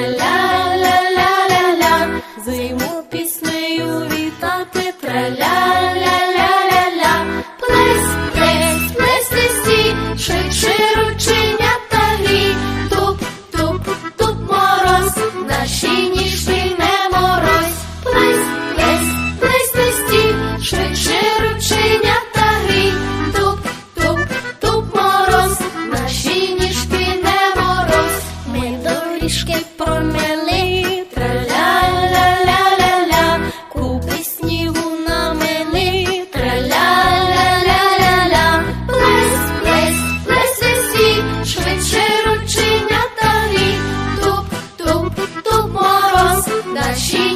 Allah. доріжки промили, ляля, купи снігу траля, ляля, плес, плес, плес швидше ручення тарі, туп, туп, туп мороз, дачі.